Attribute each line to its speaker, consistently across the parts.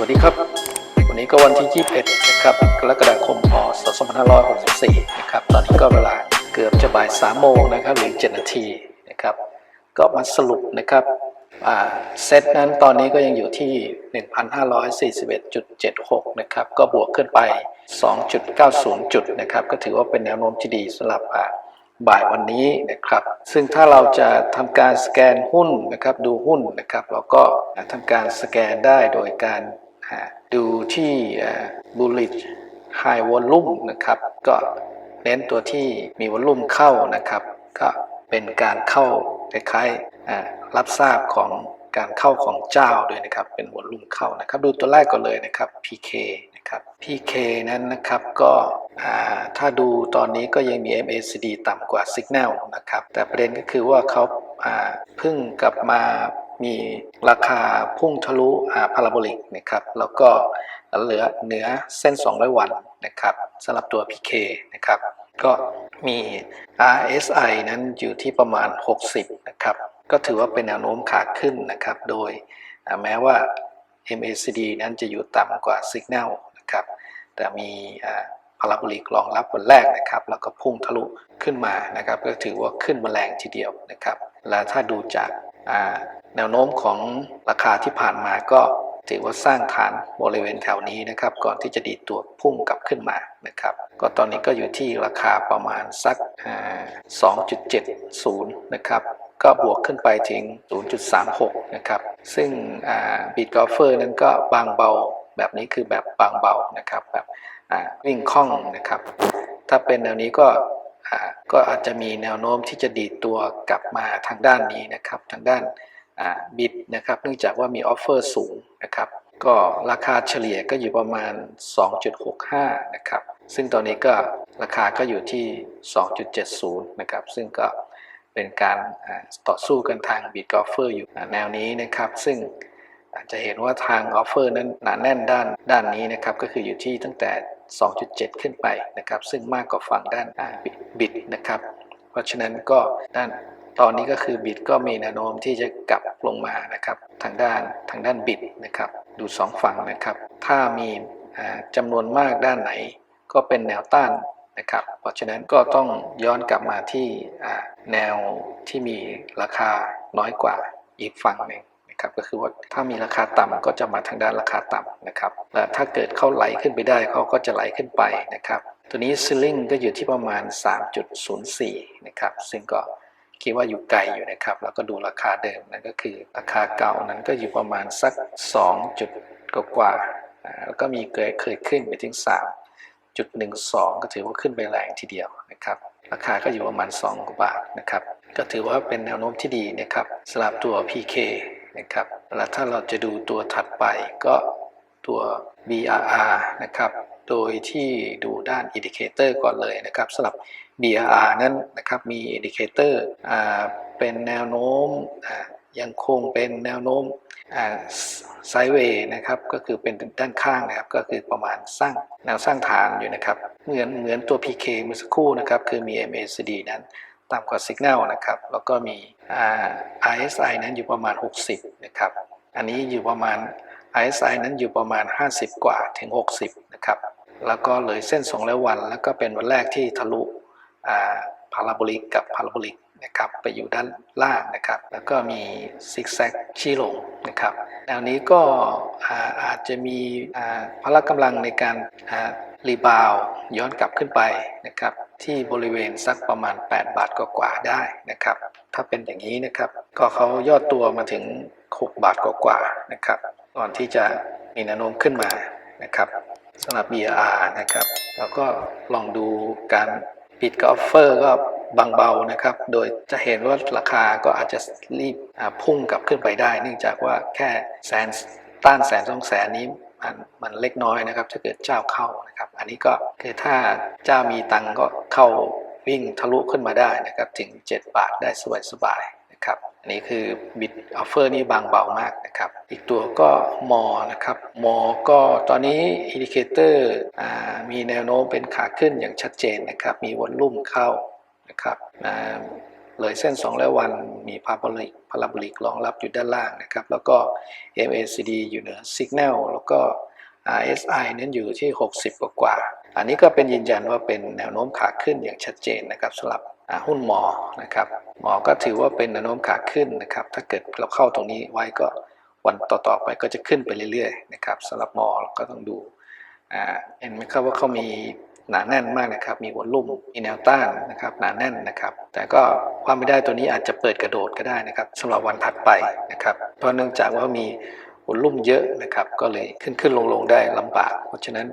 Speaker 1: วัสดีครับ วันนี้ก็วันที่ 21 นะครับ กรกฎาคม พศ 2564 นะครับ ตอนนี้ก็เวลาเกือบจะบ่าย3โมงนะครับหรือ 7 นาทีนะครับ ก็มาสรุปนะครับเซตนั้นตอนนี้ก็ยังอยู่ที่ 1,541.76 นะครับ ก็บวกขึ้นไป 2.90 จุดนะครับ ก็ถือว่าเป็นแนวโน้มที่ดีสำหรับบ่ายวันนี้นะครับ ซึ่งถ้าเราจะทำการสแกนหุ้นนะครับ ดูหุ้นนะครับ เราก็ทำการสแกนได้โดยการ ดูที่ bullish high volume นะครับ ก็เน้นตัวที่มีวอลลุ่มเข้านะครับ ก็เป็นการเข้าคล้ายๆรับทราบของการเข้าของเจ้าด้วยนะครับ เป็นวอลลุ่มเข้านะครับ ดูตัวแรกก่อนเลยนะครับ PK นะครับ PK นั้นนะครับก็ถ้าดูตอนนี้ก็ยังมี MACD ต่ำกว่า Signal นะครับ แต่ประเด็นก็คือว่าเขาอ่าเพิ่งกลับมา มีราคาพุ่งทะลุพาราโบลิกนะครับแล้วก็เหลือเหนือเส้น 200 วันนะครับสำหรับตัว PK นะครับก็มี RSI นั้นอยู่ที่ประมาณ 60 นะครับก็ถือว่าเป็นแนวโน้มขาขึ้นนะครับโดยแม้ว่า MACD นั้นจะอยู่ต่ำกว่า Signal นะครับแต่มีพาราโบลิกรองรับวันแรกนะครับแล้วก็พุ่งทะลุขึ้นมานะครับก็ถือว่าขึ้นมาแรงทีเดียวนะครับและถ้าดูจาก แนวโน้มของราคาที่ผ่านมาก็ถือว่าสร้างฐานบริเวณแถวนี้นะครับ ก่อนที่จะดีตัวพุ่งกลับขึ้นมานะครับ ก็ตอนนี้ก็อยู่ที่ราคาประมาณสัก 2.70 นะครับ ก็บวกขึ้นไปถึง 0.36 นะครับ ซึ่งบิตกอล์ฟเฟอร์นั้นก็บางเบาแบบนี้คือแบบบางเบานะครับแบบวิ่งคล่องนะครับ ถ้าเป็นแนวนี้ก็อาก็อาจจะมีแนวโน้มที่จะดีดตัวกลับมาทางด้านนี้นะครับ ทางด้าน บิตนะครับเนื่องจากว่ามีออฟเฟอร์สูงนะครับก็ราคาเฉลี่ยก็อยู่ประมาณ 2.65 นะครับ ซึ่งตอนนี้ก็ราคาก็อยู่ที่ 2.70 นะครับ ซึ่งก็เป็นการต่อสู้กันทางบิตกอฟเฟอร์อยู่แนวนี้นะครับ ซึ่งอาจจะเห็นว่าทางออฟเฟอร์นั้นหนาแน่นด้านด้านนี้นะครับ ก็คืออยู่ที่ตั้งแต่ 2.7 ขึ้นไปนะครับ ซึ่งมากกว่าฝั่งด้านบิตนะครับ เพราะฉะนั้นก็ด้าน ตอนนี้ก็คือบิตก็มีแนวโน้มที่จะกลับลงมานะครับทางด้านทางด้านบิตนะครับดูสองฝั่งนะครับ ถ้ามีอ่าจำนวนมากด้านไหนก็เป็นแนวต้านนะครับ เพราะฉะนั้นก็ต้องย้อนกลับมาที่แนวที่มีราคาน้อยกว่าอีกฝั่งหนึ่งนะครับก็คือว่าถ้ามีราคาต่ำก็จะมาทางด้านราคาต่ำนะครับและถ้าเกิดเขาไหลขึ้นไปได้เขาก็จะไหลขึ้นไปนะครับ ตัวนี้ซิลลิงก็อยู่ที่ประมาณ 3.04 นะครับ ซึ่งก็ คิดว่าอยู่ไกลอยู่นะครับ แล้วก็ดูราคาเดิมนั่นก็คือราคาเก่านั้นก็อยู่ประมาณสัก 2 จุดกว่าๆแล้วก็มีเคยเคยขึ้นไปถึง 3.12 ก็ถือว่าขึ้นไปแรงทีเดียวนะครับราคาก็อยู่ประมาณ 2 กว่าบาทนะครับ ก็ถือว่าเป็นแนวโน้มที่ดีนะครับสำหรับตัว PK นะครับแล้วถ้าเราจะดูตัวถัดไปก็ตัว BRR นะครับ โดยที่ดูด้านอินดิเคเตอร์ก่อนเลยนะครับสำหรับ BRR นั้นนะครับมีอินดิเคเตอร์เป็นแนวโน้มยังคงเป็นแนวโน้มไซด์เวย์นะครับก็คือเป็นด้านข้างนะครับก็คือประมาณสร้างแนวสร้างฐานอยู่นะครับเหมือนเหมือนตัว PK เมื่อสักครู่นะครับคือมี MACD นั้นต่ำกว่า Signal นะครับแล้วก็มีอ่า RSI นั้นอยู่ประมาณ 60 นะครับ อันนี้อยู่ประมาณ RSI นั้นอยู่ประมาณ 50 กว่าถึง 60 นะครับ แล้วก็เลยเส้น200วัน แล้วก็เป็นวันแรกที่ทะลุ พาราโบลิกกับพาราโบลิกนะครับไปอยู่ด้านล่างนะครับ แล้วก็มีซิกแซกชี้ลงนะครับแนวนี้ก็อาอาจจะมีพละกำลังในการรีบาวย้อนกลับขึ้นไปนะครับที่บริเวณสักประมาณ 8 บาทกว่าๆได้นะครับ ถ้าเป็นอย่างนี้นะครับ ก็เขายอดตัวมาถึง 6 บาทกว่าๆนะครับก่อนที่จะมีแนวโน้มขึ้นมานะครับสำหรับ BR นะครับ แล้วก็ลองดูการ ปิดก็ออฟเฟอร์ก็บางเบานะครับ โดยจะเห็นว่าราคาก็อาจจะรีบพุ่งกลับขึ้นไปได้ เนื่องจากว่าแค่แสนต้านแสนสองแสนนี้มันมันเล็กน้อยนะครับถ้าเกิดเจ้าเข้านะครับ อันนี้ก็คือถ้าเจ้ามีตังก็เข้าวิ่งทะลุขึ้นมาได้นะครับ ถึง 7 บาทได้สบายๆ นะครับอันนี้คือบิตออฟเฟอร์นี่บางเบามากนะครับ อีกตัวก็มอนะครับมอก็ตอนนี้อินดิเคเตอร์มีแนวโน้มเป็นขาขึ้นอย่างชัดเจนนะครับ มีวอลลุ่มเข้านะครับเลยเส้น200วันมีพาราโบลิกพาราโบลิกรองรับอยู่ด้านล่างนะครับ แล้วก็ MACD อยู่เหนือ Signal แล้วก็ RSI นั้นอยู่ที่ 60 กว่ากว่าอันนี้ก็เป็นยืนยันว่าเป็นแนวโน้มขาขึ้นอย่างชัดเจนนะครับสำหรับ หุ้นหมอนะครับหมอก็ถือว่าเป็นแนวโน้มขาขึ้นนะครับ ถ้าเกิดเราเข้าตรงนี้ไว้ก็วันต่อๆไปก็จะขึ้นไปเรื่อยๆนะครับสำหรับหมอเราก็ต้องดูเห็นไหมครับว่าเขามีหนาแน่นมากนะครับ มีวอลลุ่มมีแนวต้านนะครับหนาแน่นนะครับ แต่ก็ความไม่ได้ตัวนี้อาจจะเปิดกระโดดก็ได้นะครับสำหรับวันถัดไปนะครับ เพราะเนื่องจากว่ามี วอลลุ่มเยอะนะครับ ก็เลยขึ้นขึ้นลงลงได้ลำบาก เพราะฉะนั้น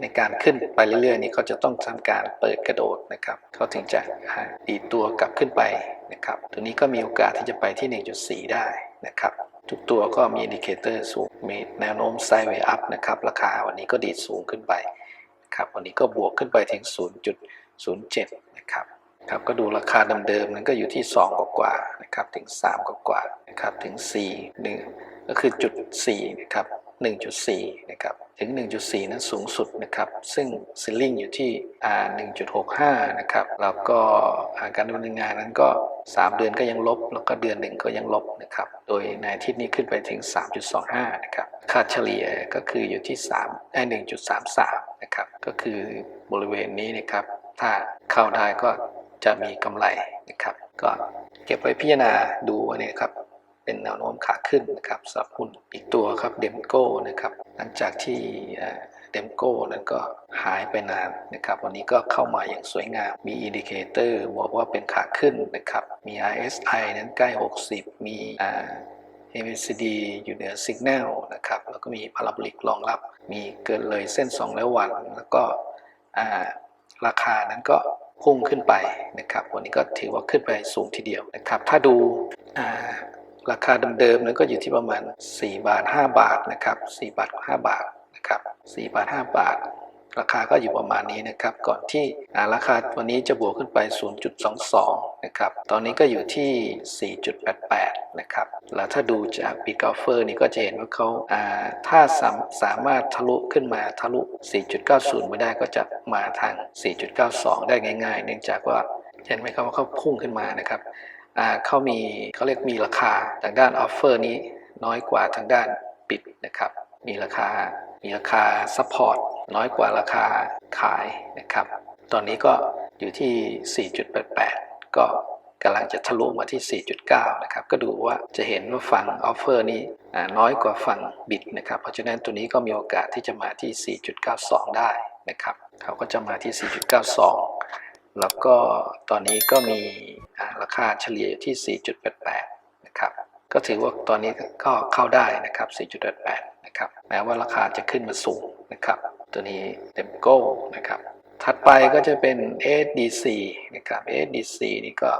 Speaker 1: ในการขึ้นไปเรื่อยๆ นี้เขาจะต้องทำการเปิดกระโดดนะครับเขาถึงจะดีดตัวกลับขึ้นไปนะครับ ตัวนี้ก็มีโอกาสที่จะไปที่ 1.4 ได้นะครับ ทุกตัวก็มีอินดิเคเตอร์สูง มีแนวโน้มไซด์เวย์อัพนะครับ ราคาวันนี้ก็ดีดสูงขึ้นไปครับวันนี้ก็บวกขึ้นไปถึง 0.07 นะครับครับก็ดูราคาเดิมๆนั้นก็อยู่ที่ 2 กว่าๆนะครับถึง 3 กว่าๆนะครับถึง4 1 ก็คือจุด4นะครับ1.4นะครับถึง 1.4 นั้นสูงสุดนะครับ ซึ่งซิลลิงอยู่ที่อ่า1.65 นะครับแล้วก็การดำเนินงานนั้นก็ 3 เดือนก็ยังลบ แล้วก็เดือนหนึ่งก็ยังลบนะครับ โดยในอาทิตย์นี้ขึ้นไปถึง 3.25 นะครับ ค่าเฉลี่ยก็คืออยู่ที่3ได้1.33 นะครับ ก็คือบริเวณนี้นะครับ ถ้าเข้าได้ก็จะมีกำไรนะครับ ก็เก็บไว้พิจารณาดูนนี้ครับ เป็นแนวโน้มขาขึ้นนะครับสำหรับหุ้นอีกตัวครับเดมโก้นะครับหลังจากที่เดมโก้นั้นก็หายไปนานนะครับ วันนี้ก็เข้ามาอย่างสวยงาม มีอินดิเคเตอร์บอกว่าเป็นขาขึ้นนะครับ มี RSI นั้นใกล้ 60 มีอ่า MACD อยู่เหนือ Signal นะครับ แล้วก็มีพาราโบลิกรองรับ มีเกินเลยเส้น200วัน แล้วก็ราคานั้นก็พุ่งขึ้นไปนะครับ วันนี้ก็ถือว่าขึ้นไปสูงทีเดียวนะครับ ถ้าดู ราคาเดิมๆนั้นก็อยู่ที่ประมาณ 4 บาท 5 บาทนะครับ4บาท5บาทนะครับ4บาท5บาท ราคาก็อยู่ประมาณนี้นะครับ ก่อนที่ราคาวันนี้จะบวกขึ้นไป 0.22 นะครับ ตอนนี้ก็อยู่ที่ 4.88 นะครับ แล้วถ้าดูจากปีกอฟเฟอร์นี่ก็จะเห็นว่าเขาาถ้าสามสามารถทะลุขึ้นมาทะลุ 4.90 ไม่ได้ก็จะมาทาง 4.92 ได้ง่าย ๆ เนื่องจากว่าเห็นไหมครับว่าเขาพุ่งขึ้นมานะครับ เขามีเขาเรียกมีราคาทางด้านออฟเฟอร์นี้น้อยกว่าทางด้านปิดนะครับ มีราคา มีราคาซัพพอร์ตน้อยกว่าราคาขายนะครับ ตอนนี้ก็อยู่ที่ 4.88 ก็กำลังจะทะลุมาที่ 4.9 นะครับ ก็ดูว่าจะเห็นว่าฝั่งออฟเฟอร์นี้น้อยกว่าฝั่งบิดนะครับ เพราะฉะนั้นตัวนี้ก็มีโอกาสที่จะมาที่ 4.92 ได้นะครับ เขาก็จะมาที่ 4.92 แล้วก็ตอนนี้ก็มีราคาเฉลี่ยอยู่ที่ 4.88 นะครับ ก็ถือว่าตอนนี้ก็เข้าได้นะครับ 4.88 นะครับ แม้ว่าราคาจะขึ้นมาสูงนะครับ ตัวนี้เต็มโก้นะครับ ถัดไปก็จะเป็น SDC นะครับ SDC นี่ก็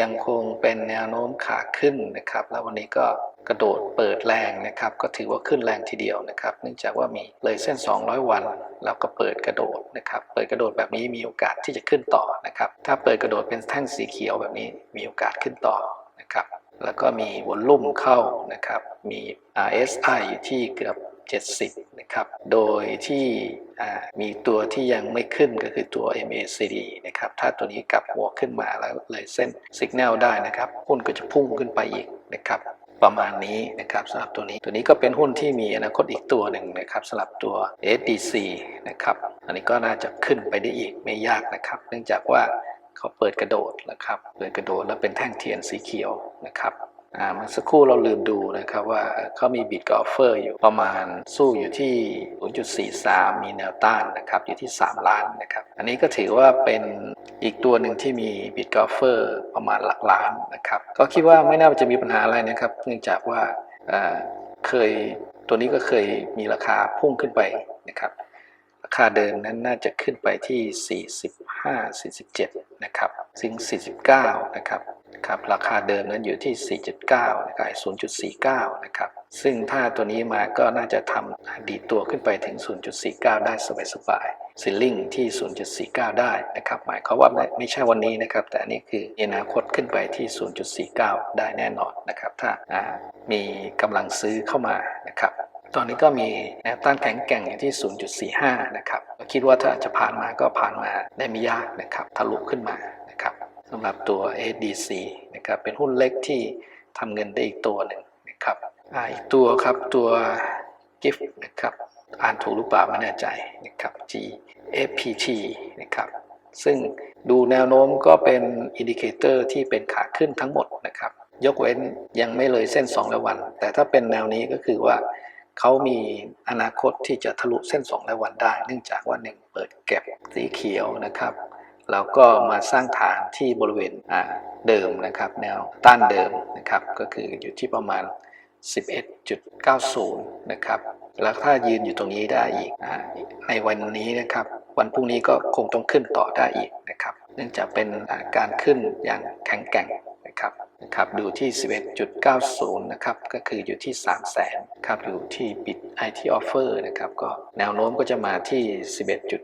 Speaker 1: ยังคงเป็นแนวโน้มขาขึ้นนะครับ แล้ววันนี้ก็กระโดดเปิดแรงนะครับ ก็ถือว่าขึ้นแรงทีเดียวนะครับ เนื่องจากว่ามีเลยเส้น 200 วัน แล้วก็เปิดกระโดดนะครับ เปิดกระโดดแบบนี้มีโอกาสที่จะขึ้นต่อนะครับ ถ้าเปิดกระโดดเป็นแท่งสีเขียวแบบนี้มีโอกาสขึ้นต่อนะครับ แล้วก็มีวอลลุ่มเข้านะครับ มี RSI อยู่ที่เกือบ 70 นะครับ โดยที่มีตัวที่ยังไม่ขึ้นก็คือตัว MACD นะครับ ถ้าตัวนี้กลับหัวขึ้นมาแล้วเลยเส้นสัญญาณได้นะครับ หุ้นก็จะพุ่งขึ้นไปอีกนะครับประมาณนี้นะครับสำหรับตัวนี้ตัวนี้ก็เป็นหุ้นที่มีอนาคตอีกตัวหนึ่งนะครับสำหรับตัว SDC นะครับอันนี้ก็น่าจะขึ้นไปได้อีกไม่ยากนะครับ เนื่องจากว่าเขาเปิดกระโดดนะครับเปิดกระโดดแล้วเป็นแท่งเทียนสีเขียวนะครับ อ่าเมื่อสักครู่เราลืมดูนะครับว่าเขามีบิดกับออฟเฟอร์อยู่ประมาณสู้อยู่ที่ 0.43 มีแนวต้านนะครับอยู่ที่ 3 ล้านนะครับ อันนี้ก็ถือว่าเป็นอีกตัวหนึ่งที่มีบิดกับออฟเฟอร์ประมาณหลักล้านนะครับก็คิดว่าไม่น่าจะมีปัญหาอะไรนะครับเนื่องจากว่าอ่าเคยตัวนี้ก็เคยมีราคาพุ่งขึ้นไปนะครับราคาเดิมนั้นน่าจะขึ้นไปที่ 45 47 นะครับซึ่ง 49 นะครับ ครับราคาเดิมนั้นอยู่ที่ 4.9 นะครับ 0.49 นะครับ ซึ่งถ้าตัวนี้มาก็น่าจะทำดีตัวขึ้นไปถึง 0.49 ได้สบายๆซิลลิงที่ 0.49 ได้นะครับ หมายความว่าไม่ใช่วันนี้นะครับ แต่อันนี้คืออนาคตขึ้นไปที่ 0.49 ได้แน่นอนนะครับ ถ้าอ่ามีกำลังซื้อเข้ามานะครับตอนนี้ก็มีแนวต้านแข็งแกร่งอยู่ที่ 0.45 นะครับ คิดว่าถ้าจะผ่านมาก็ผ่านมาได้ไม่ยากนะครับ ทะลุขึ้นมานะครับ สำหรับตัว ADC นะครับเป็นหุ้นเล็กที่ทำเงินได้อีกตัวหนึ่งนะครับอ,อีกตัวครับตัว GIFT นะครับอ่านถูกหรือเปล่าไม่แน่ใจนะครับ GFPT นะครับซึ่งดูแนวโน้มก็เป็นอินดิเคเตอร์ที่เป็นขาขึ้นทั้งหมดนะครับยกเว้นยังไม่เลยเส้น 2 และวัน แต่ถ้าเป็นแนวนี้ก็คือว่าเขามีอนาคตที่จะทะลุเส้น 2 และวันได้ เนื่องจากว่าหนึ่งเปิดแก็บสีเขียวนะครับ แล้วก็มาสร้างฐานที่บริเวณเดิมนะครับแนวต้านเดิมนะครับก็คืออยู่ที่ประมาณ 11.90 นะครับแล้วถ้ายืนอยู่ตรงนี้ได้อีกอในวันนี้นะครับ วันพรุ่งนี้ก็คงต้องขึ้นต่อได้อีกนะครับ เนื่องจากเป็นการขึ้นอย่างแข็งแกร่งนะครับนะครับดูที่ 11.90 นะครับ ก็คืออยู่ที่ 3 0 0แสนครับอยู่ที่บิด IT offer นะครับ ก็แนวโน้มก็จะมาที่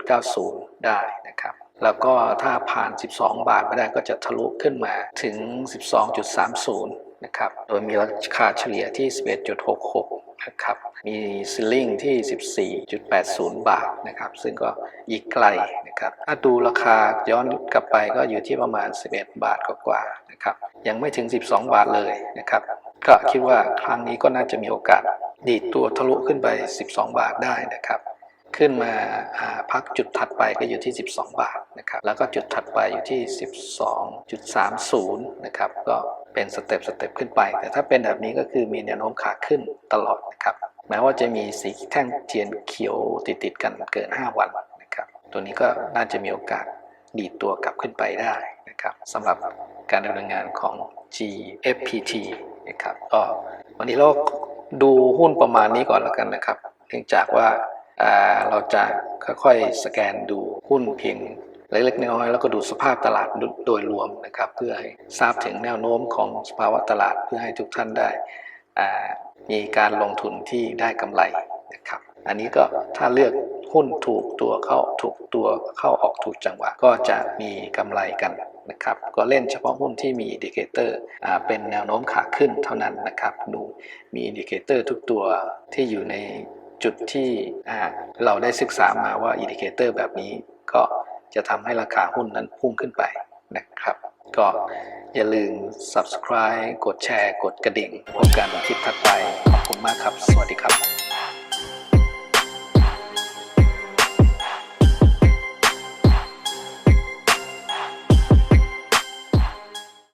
Speaker 1: 11.90 ได้นะครับ แล้วก็ถ้าผ่าน 12 บาทไม่ได้ก็จะทะลุขึ้นมาถึง 12.30 นะครับ โดยมีราคาเฉลี่ยที่ 11.66 นะครับ มีซิลลิงที่ 14.80 บาทนะครับ ซึ่งก็อีกไกลนะครับ ถ้าดูราคาย้อนกลับไปก็อยู่ที่ประมาณ 11 บาทกว่าๆ นะครับ ยังไม่ถึง 12 บาทเลยนะครับ ก็คิดว่าครั้งนี้ก็น่าจะมีโอกาสดีดตัวทะลุขึ้นไป 12 บาทได้นะครับ ขึ้นมาพักจุดถัดไปก็อยู่ที่ 12 บาทนะครับแล้วก็จุดถัดไปอยู่ที่ 12.30 นะครับก็เป็นสเต็ปสเต็ปขึ้นไป แต่ถ้าเป็นแบบนี้ก็คือมีแนวโน้มขาขึ้นตลอดนะครับแม้ว่าจะมีสีแท่งเทียนเขียวติดติดกันเกิน 5 วันนะครับตัวนี้ก็น่าจะมีโอกาสดีดตัวกลับขึ้นไปได้นะครับสำหรับการดำเนินงานของ GFPT นะครับก็วันนี้เราดูหุ้นประมาณนี้ก่อนแล้วกันนะครับ เนื่องจากว่า เราจะค่อยๆสแกนดูหุ้นเพียงเล็กๆน้อยๆแล้วก็ดูสภาพตลาดโดยรวมนะครับ เพื่อให้ทราบถึงแนวโน้มของสภาวะตลาดเพื่อให้ทุกท่านได้มีการลงทุนที่ได้กำไรนะครับ อันนี้ก็ถ้าเลือกหุ้นถูกตัวเข้าถูกตัวเข้าออกถูกจังหวะก็จะมีกำไรกันนะครับก็เล่นเฉพาะหุ้นที่มีอินดิเคเตอร์เป็นแนวโน้มขาขึ้นเท่านั้นนะครับดูมีอินดิเคเตอร์ทุกตัวที่อยู่ใน จุดที่เราได้ศึกษามาว่าอินดิเคเตอร์แบบนี้ก็จะทำให้ราคาหุ้นนั้นพุ่งขึ้นไปนะครับ ก็อย่าลืม subscribe กดแชร์ กดกระดิ่งพบกันคลิปถัดไป ขอบคุณมากครับ สวัสดีครับ